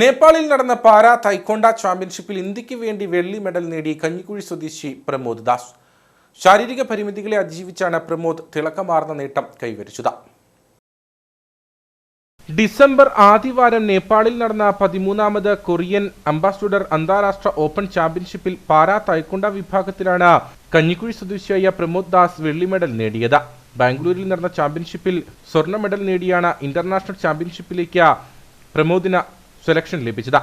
നേപ്പാളിൽ നടന്ന പാരാ തൈക്കോണ്ട ചാമ്പ്യൻഷിപ്പിൽ ഇന്ത്യയ്ക്ക് വേണ്ടി വെള്ളി മെഡൽ നേടി കഞ്ഞിക്കുഴി സ്വദേശി പ്രമോദ് ദാസ്. ശാരീരിക പരിമിതികളെ അതിജീവിച്ചാണ് പ്രമോദ് തിളക്കമാർന്ന നേട്ടം കൈവരിച്ചത്. ഡിസംബർ ആദ്യവാരം നേപ്പാളിൽ നടന്ന പതിമൂന്നാമത് കൊറിയൻ അംബാസഡർ അന്താരാഷ്ട്ര ഓപ്പൺ ചാമ്പ്യൻഷിപ്പിൽ പാരാ തൈക്കൊണ്ട വിഭാഗത്തിലാണ് കഞ്ഞിക്കുഴി സ്വദേശിയായ പ്രമോദ് ദാസ് വെള്ളി മെഡൽ നേടിയത്. ബാംഗ്ലൂരിൽ നടന്ന ചാമ്പ്യൻഷിപ്പിൽ സ്വർണ മെഡൽ നേടിയാണ് ഇന്റർനാഷണൽ ചാമ്പ്യൻഷിപ്പിലേക്ക് പ്രമോദിന് സെലക്ഷൻ ലഭിച്ചത്.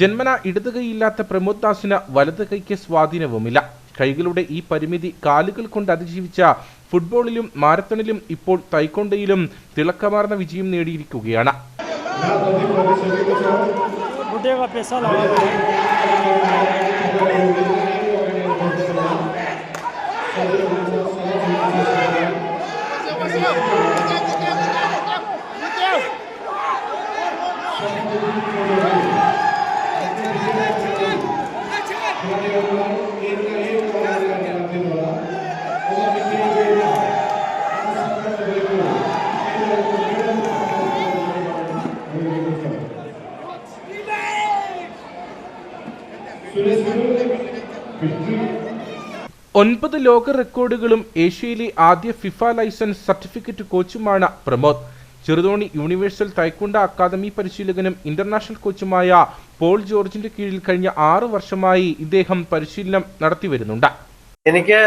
ജന്മന ഇടതുകൈയില്ലാത്ത പ്രമോദ് ദാസിന് വലത് കൈക്ക് സ്വാധീനവുമില്ല. കൈകളുടെ ഈ പരിമിതി കാലുകൾ കൊണ്ട് അതിജീവിച്ച ഫുട്ബോളിലും മാരത്തണിലും ഇപ്പോൾ തൈക്കൊണ്ടയിലും തിളക്കമാർന്ന വിജയം നേടിയിരിക്കുകയാണ്. Thank you. ഒൻപത് ലോക റെക്കോർഡുകളും ഏഷ്യയിലെ ആദ്യ FIFA licence certificate കോച്ചുമാണ് Pramod. Cheruthoni universal taekwondo academy പരിശീലകനും international കോച്ചുമായ പോൾ ജോർജിന്റെ കീഴിൽ കഴിഞ്ഞ ആറു വർഷമായി ഇദ്ദേഹം പരിശീലനം നടത്തി വരുന്നുണ്ട്. എനിക്ക്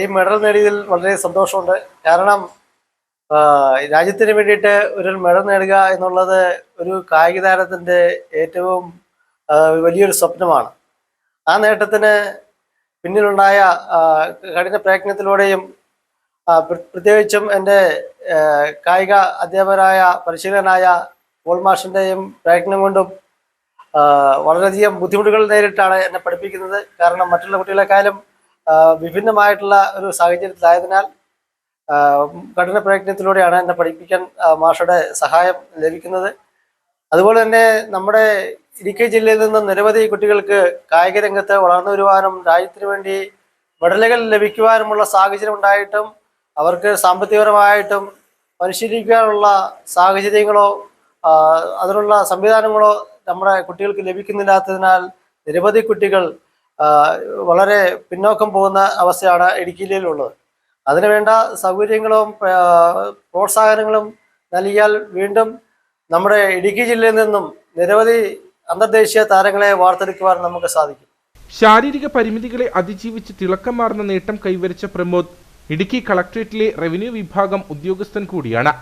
ഈ മെഡൽ നേടിയതിൽ വളരെ സന്തോഷമുണ്ട്. കാരണം രാജ്യത്തിന് വേണ്ടിയിട്ട് ഒരു മെഡൽ നേടുക എന്നുള്ളത് ഒരു കായിക താരത്തിന്റെ ഏറ്റവും വലിയൊരു സ്വപ്നമാണ്. ആ നേട്ടത്തിന് പിന്നിലുണ്ടായ കഠിന പ്രയത്നത്തിലൂടെയും പ്രത്യേകിച്ചും എന്റെ കായിക അധ്യാപകനായ പരിശീലകനായ പോൾ മാഷിന്റെയും പ്രയത്നം കൊണ്ടും വളരെയധികം ബുദ്ധിമുട്ടുകൾ നേരിട്ടാണ് എന്നെ പഠിപ്പിക്കുന്നത്. കാരണം മറ്റുള്ള കുട്ടികളെക്കാളും വിഭിന്നമായിട്ടുള്ള ഒരു സാഹചര്യത്തിലായതിനാൽ കഠിന പ്രയത്നത്തിലൂടെയാണ് എന്നെ പഠിപ്പിക്കാൻ മാഷയുടെ സഹായം ലഭിക്കുന്നത്. അതുപോലെ തന്നെ നമ്മുടെ ഇടുക്കി ജില്ലയിൽ നിന്ന് നിരവധി കുട്ടികൾക്ക് കായിക രംഗത്ത് വളർന്നു വരുവാനും രാജ്യത്തിന് വേണ്ടി മെഡലുകൾ ലഭിക്കുവാനുമുള്ള സാഹചര്യം ഉണ്ടായിട്ടും അവർക്ക് സാമ്പത്തികപരമായിട്ടും പരിശീലിക്കാനുള്ള സാഹചര്യങ്ങളോ അതിനുള്ള സംവിധാനങ്ങളോ നമ്മുടെ കുട്ടികൾക്ക് ലഭിക്കുന്നില്ലാത്തതിനാൽ നിരവധി കുട്ടികൾ വളരെ പിന്നോക്കം പോകുന്ന അവസ്ഥയാണ് ഇടുക്കി ജില്ലയിലുള്ളത് അതിനുവേണ്ട സൗകര്യങ്ങളും പ്രോത്സാഹനങ്ങളും നൽകിയാൽ വീണ്ടും നമ്മുടെ ഇടുക്കി ജില്ലയിൽ നിന്നും നിരവധി അന്തർദേശീയ താരങ്ങളെ വാർത്തെടുക്കുവാൻ നമുക്ക് സാധിക്കും. ശാരീരിക പരിമിതികളെ അതിജീവിച്ച് തിളക്കമാർന്ന നേട്ടം കൈവരിച്ച പ്രമോദ് ഇടുക്കി കളക്ട്രേറ്റിലെ റവന്യൂ വിഭാഗം ഉദ്യോഗസ്ഥൻ കൂടിയാണ്.